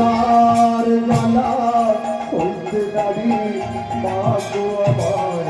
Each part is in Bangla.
উদার জ্বালা হইতে দাঁড়ি মা গো আমার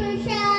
susu.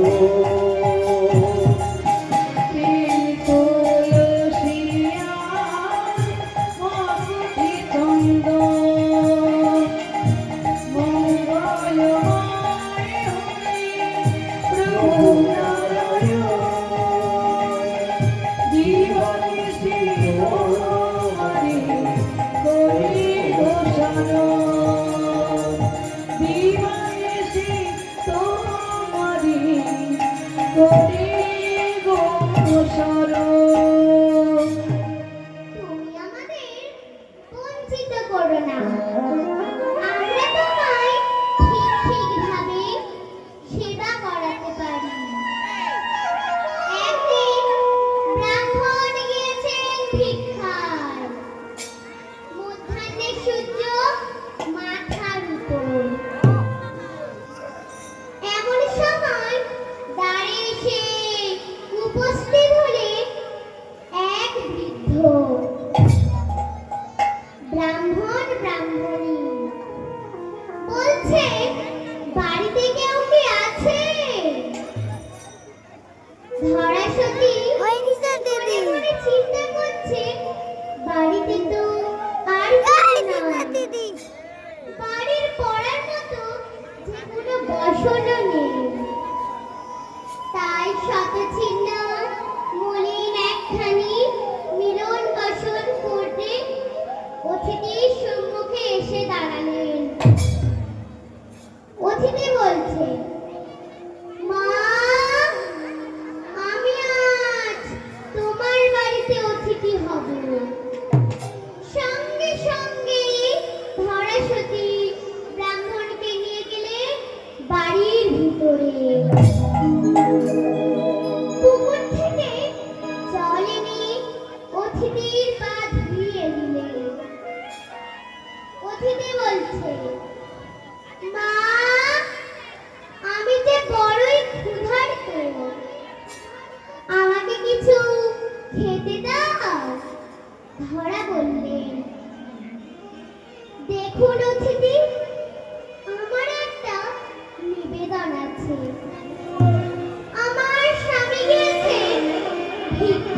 Oh, Música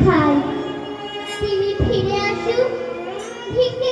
খাই তিনি ফিরে আসুক ভিক্ষে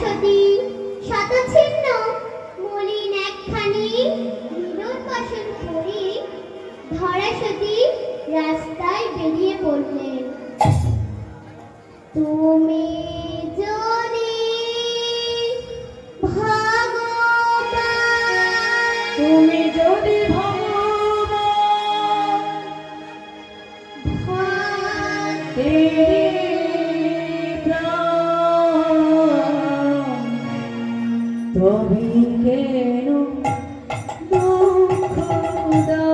সতী শতছিন্ন মলিন একখানি বিনোদ সতী রাস্তায় বেরিয়ে পড়লেন। তুমি Tommy, que no, no, no.